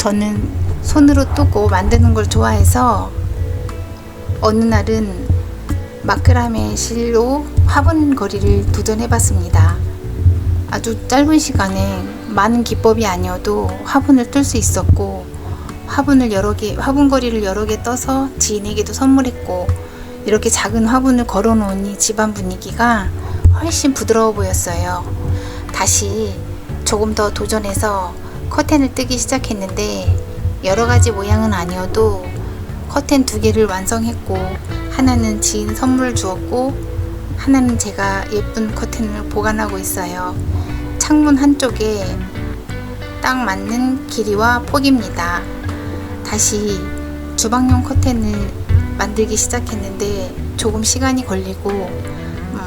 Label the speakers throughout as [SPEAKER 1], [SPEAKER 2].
[SPEAKER 1] 저는 손으로 뜨고 만드는 걸 좋아해서 어느 날은 마크라메 실로 화분 거리를 도전해 봤습니다. 아주 짧은 시간에 많은 기법이 아니어도 화분을 뜰 수 있었고 화분을 여러 개 화분 거리를 여러 개 떠서 지인에게도 선물했고 이렇게 작은 화분을 걸어 놓으니 집안 분위기가 훨씬 부드러워 보였어요. 다시 조금 더 도전해서 커튼을 뜨기 시작했는데 여러 가지 모양은 아니어도 커튼 두 개를 완성했고 하나는 지인 선물 주었고 하나는 제가 예쁜 커튼을 보관하고 있어요. 창문 한쪽에 딱 맞는 길이와 폭입니다. 다시 주방용 커튼을 만들기 시작했는데 조금 시간이 걸리고 음,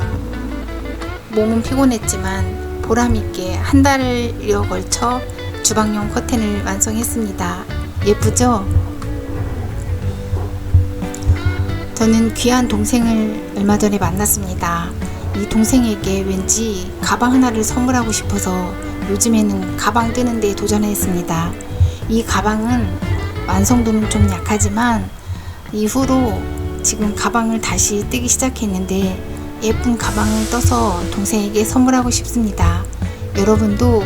[SPEAKER 1] 몸은 피곤했지만 보람있게 한 달여 걸쳐 주방용 커튼을 완성했습니다. 예쁘죠? 저는 귀한 동생을 얼마 전에 만났습니다. 이 동생에게 왠지 가방 하나를 선물하고 싶어서 요즘에는 가방 뜨는 데 도전했습니다. 이 가방은 완성도는 좀 약하지만 이후로 지금 가방을 다시 뜨기 시작했는데 예쁜 가방을 떠서 동생에게 선물하고 싶습니다. 여러분도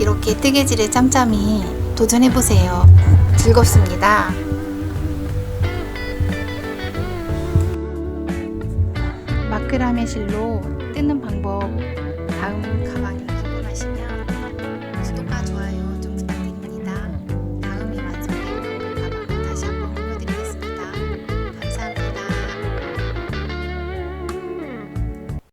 [SPEAKER 1] 이렇게 뜨개질에 짬짬이 도전해보세요. 즐겁습니다. 마크라메 실로